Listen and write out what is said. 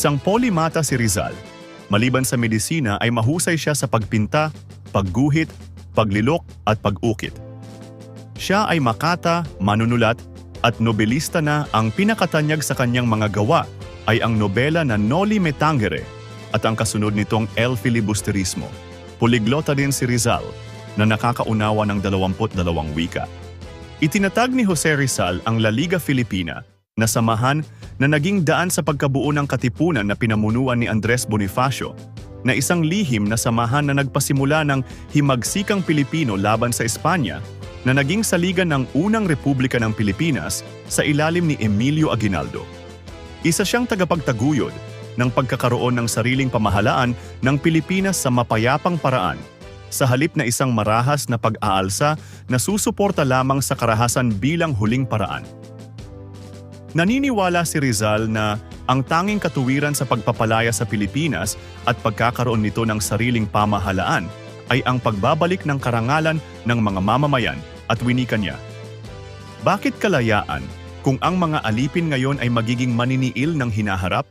Isang polimata si Rizal. Maliban sa medisina ay mahusay siya sa pagpinta, pagguhit, paglilok at pag-ukit. Siya ay makata, manunulat at nobelista na ang pinakatanyag sa kanyang mga gawa ay ang nobela na Noli Me Tangere at ang kasunod nitong El Filibusterismo. Poliglota din si Rizal na nakakaunawa ng 22 wika. Itinatag ni Jose Rizal ang La Liga Filipina na samahan na naging daan sa pagkabuo ng katipunan na pinamunuan ni Andres Bonifacio na isang lihim na samahan na nagpasimula ng himagsikang Pilipino laban sa Espanya na naging saligan ng unang Republika ng Pilipinas sa ilalim ni Emilio Aguinaldo. Isa siyang tagapagtaguyod ng pagkakaroon ng sariling pamahalaan ng Pilipinas sa mapayapang paraan sa halip na isang marahas na pag-aalsa na susuporta lamang sa karahasan bilang huling paraan. Naniniwala si Rizal na ang tanging katuwiran sa pagpapalaya sa Pilipinas at pagkakaroon nito ng sariling pamahalaan ay ang pagbabalik ng karangalan ng mga mamamayan at winika niya. Bakit kalayaan kung ang mga alipin ngayon ay magiging maniniil ng hinaharap?